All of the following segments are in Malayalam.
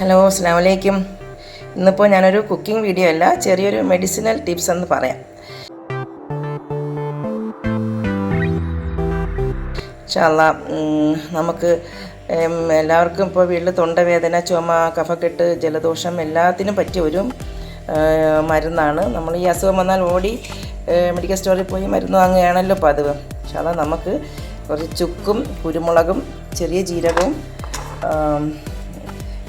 ഹലോ അസ്സാമലൈക്കും ഇന്നിപ്പോൾ ഞാനൊരു കുക്കിംഗ് വീഡിയോ അല്ല ചെറിയൊരു മെഡിസിനൽ ടിപ്സ് എന്ന് പറയാം. ചാള നമുക്ക് എല്ലാവർക്കും ഇപ്പോൾ വീട്ടിൽ തൊണ്ടവേദന ചുമ കഫക്കെട്ട് ജലദോഷം എല്ലാത്തിനും പറ്റിയ ഒരു മരുന്നാണ്. നമ്മൾ ഈ അസുഖം വന്നാൽ ഓടി മെഡിക്കൽ സ്റ്റോറിൽ പോയി മരുന്ന് വാങ്ങുകയാണല്ലോ പതിവ് ചാള നമുക്ക് കുറച്ച് ചുക്കും കുരുമുളകും ചെറിയ ജീരകവും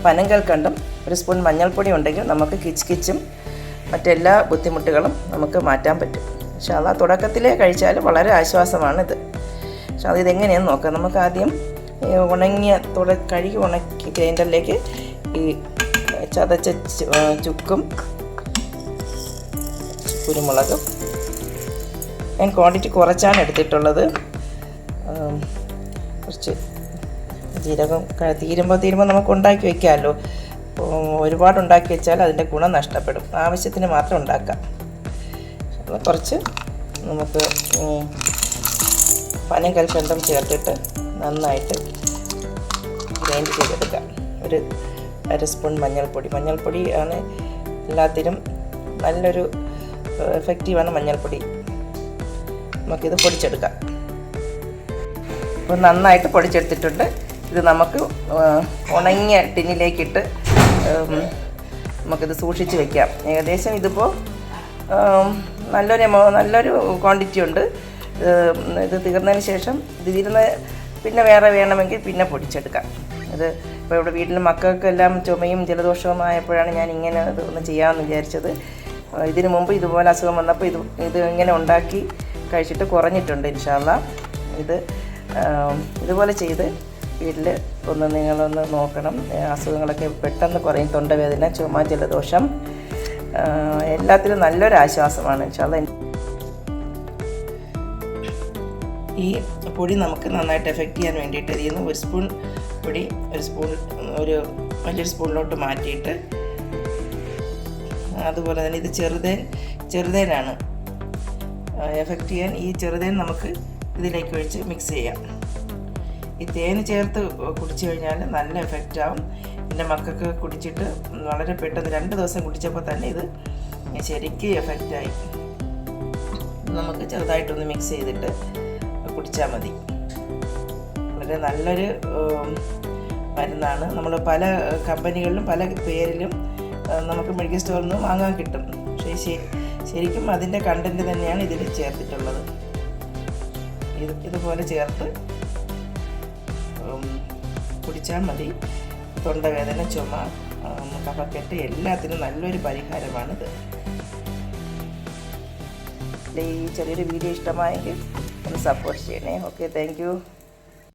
ആം, പനങ്കൽക്കണ്ടും ഒരു സ്പൂൺ മഞ്ഞൾപ്പൊടി ഉണ്ടെങ്കിൽ നമുക്ക് കിച്ച് കിച്ചും മറ്റെല്ലാ ബുദ്ധിമുട്ടുകളും നമുക്ക് മാറ്റാൻ പറ്റും. പക്ഷേ അത് തുടക്കത്തിലേ കഴിച്ചാൽ വളരെ ആശ്വാസമാണിത്. പക്ഷെ അത് ഇതെങ്ങനെയാണെന്ന് നോക്കാം. നമുക്ക് ആദ്യം ഉണങ്ങിയ തുട കഴുകി ഉണക്കി ഗ്രൈൻഡറിലേക്ക് ഈ ചതച്ച ചുക്കും കുരുമുളകും. ഞാൻ ക്വാണ്ടിറ്റി കുറച്ചാണ് എടുത്തിട്ടുള്ളത്. കുറച്ച് ജീരകം തീരുമ്പോൾ തീരുമ്പോൾ നമുക്ക് ഉണ്ടാക്കി വെക്കാമല്ലോ അപ്പോൾ ഒരുപാട് ഉണ്ടാക്കി വെച്ചാൽ അതിന്റെ ഗുണം നഷ്ടപ്പെടും. ആവശ്യത്തിന് മാത്രം ഉണ്ടാക്കാം. കുറച്ച് നമുക്ക് പനം കൽക്കണ്ടം ചേർത്തിട്ട് നന്നായിട്ട് ഗ്രൈൻഡ് ചെയ്തെടുക്കാം. ഒരു അര സ്പൂൺ മഞ്ഞൾപ്പൊടി. മഞ്ഞൾപ്പൊടി ആണ് എല്ലാത്തിനും നല്ലൊരു എഫക്റ്റീവാണ് മഞ്ഞൾപ്പൊടി. നമുക്കിത് പൊടിച്ചെടുക്കാം. അപ്പോൾ നന്നായിട്ട് പൊടിച്ചെടുത്തിട്ടുണ്ട്. ഇത് നമുക്ക് ഉണങ്ങിയ ടിന്നിലേക്കിട്ട് നമുക്കിത് സൂക്ഷിച്ച് വെക്കാം. ഏകദേശം ഇതിപ്പോൾ നല്ലൊരു എമൗ- നല്ലൊരു ക്വാണ്ടിറ്റി ഉണ്ട്. ഇത് തീർന്നതിന് ശേഷം ഇത് തീരുന്ന പിന്നെ വേറെ വേണമെങ്കിൽ പിന്നെ പൊടിച്ചെടുക്കാം. ഇത് ഇപ്പോൾ ഇവിടെ വീട്ടിൽ മക്കൾക്കെല്ലാം ചുമയും ജലദോഷവും ആയപ്പോഴാണ് ഞാൻ ഇങ്ങനെ ഇത് ഒന്ന് ചെയ്യാമെന്ന് വിചാരിച്ചത്. ഇതിനു മുമ്പ് ഇതുപോലെ അസുഖം വന്നപ്പോൾ ഇത് ഇത് ഇങ്ങനെ ഉണ്ടാക്കി കഴിച്ചിട്ട് കുറഞ്ഞിട്ടുണ്ട് ഇൻഷാല്ല ഇത് ഇതുപോലെ ചെയ്ത് വീട്ടിൽ ഒന്ന് നിങ്ങളൊന്ന് നോക്കണം. അസുഖങ്ങളൊക്കെ പെട്ടെന്ന് കുറയും. തൊണ്ടവേദന ചുമ ജലദോഷം. എല്ലാത്തിനും നല്ലൊരു ആശ്വാസമാണ്. ഈ പൊടി നമുക്ക് നന്നായിട്ട് എഫക്റ്റ് ചെയ്യാൻ വേണ്ടിയിട്ട് ഇതിൽ നിന്ന് ഒരു സ്പൂൺ പൊടി ഒരു സ്പൂൺ ഒരു വലിയൊരു സ്പൂണിലോട്ട് മാറ്റിയിട്ട് അതുപോലെ തന്നെ ഇത് ചെറുതേൻ ചെറുതേനാണ് എഫക്റ്റ് ചെയ്യാൻ ഈ ചെറുതേൻ നമുക്ക് ഇതിലേക്ക് ഒഴിച്ച് മിക്സ് ചെയ്യാം. ഈ തേന് ചേർത്ത് കുടിച്ചു കഴിഞ്ഞാൽ നല്ല എഫക്റ്റ് ആവും. എന്റെ മക്കൾക്ക് കുടിച്ചിട്ട് വളരെ പെട്ടെന്ന് രണ്ട് ദിവസം കുടിച്ചപ്പോൾ തന്നെ ഇത് ശരിക്കും എഫക്റ്റായി നമുക്ക് ചെറുതായിട്ടൊന്ന് മിക്സ് ചെയ്തിട്ട് കുടിച്ചാൽ മതി. വളരെ നല്ലൊരു മരുന്നാണ്. നമ്മൾ പല കമ്പനികളിലും പല പേരിലും നമുക്ക് മെഡിക്കൽ സ്റ്റോറിൽ നിന്ന് വാങ്ങാൻ കിട്ടും. പക്ഷേ ശരി ശരിക്കും അതിന്റെ കണ്ടന്റ് തന്നെയാണ് ഇതിൽ ചേർത്തിട്ടുള്ളത്. ഇത് ഇതുപോലെ ചേർത്ത് കുടിച്ചാൽ മതി. തൊണ്ടവേദന ചുമ കഫക്കെട്ട് എല്ലാത്തിനും നല്ലൊരു പരിഹാരമാണിത്. ഈ ചെറിയൊരു വീഡിയോ ഇഷ്ടമായെങ്കിൽ ഒന്ന് സപ്പോർട്ട് ചെയ്യണേ. Okay thank